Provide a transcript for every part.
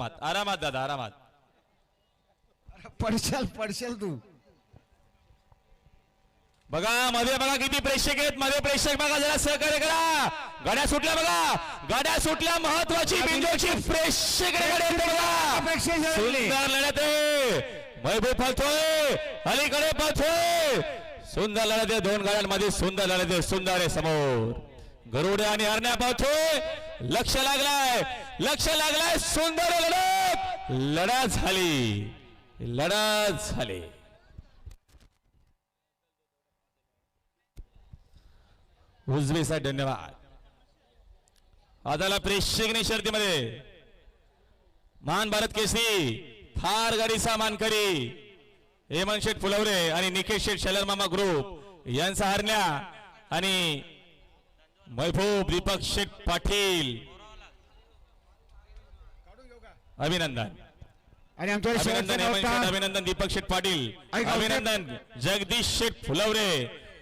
आरामात आरामात दादा आरामात. पडशाल पडशाल तू. बघा मध्ये बघा किती प्रेक्षक आहेत. मध्ये प्रेक्षक बघा जरा सहकार्य करा. गाड्या सुटल्या बघा. गाड्या सुटल्या महत्वाची बिंदूची प्रेक्षक बघा. सुंदर लढत आहे. महबूब पळतोय अलीकडे पळतोय. सुंदर लढत आहे. दोन गाड्यांमध्ये सुंदर लढत आहे. सुंदर आहे समोर. गरुडे आणि हरण्या पळतोय. लक्ष लागलाय. लक्ष लागलाय. सुंदर लढत. लढा झाली. लढा झाली. उजवे साहेब धन्यवाद. आदाला प्रेक्षकने शर्तीमध्ये महान भारत केसरी थार गाडीचा मानकरी हेमंत शेठ फुलवरे आणि निकेश शेठ शलर मामा ग्रुप यांचा हरण्या आणि महबूब दीपक शेठ पाटील. अभिनंदन. आणि शेवटचा अभिनंदन दीपक शेठ पाटील. अभिनंदन जगदीश शेठ फुलवरे.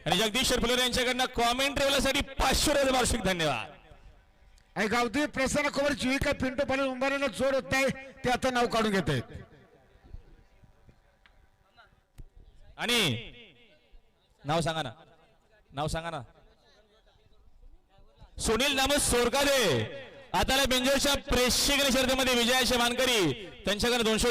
आणि जगदीश शेठ फुलवरे यांच्याकडनं कॉमेंट्री साठी पाचशे रुपये वार्षिक धन्यवाद. आणि गावठी प्रसन्न कुमार जीविका पिंटू पाटील उंबाऱ्याला जोड होत नाही ते आता नाव काढून घेत आहेत. आणि नाव सांगा ना. नाव सांगा ना. सुनील नामस सोरकाले आता बिंजोरच्या प्रेक्षक शर्तीमध्ये विजयाचे मानकरी. त्यांच्याकडे दोनशे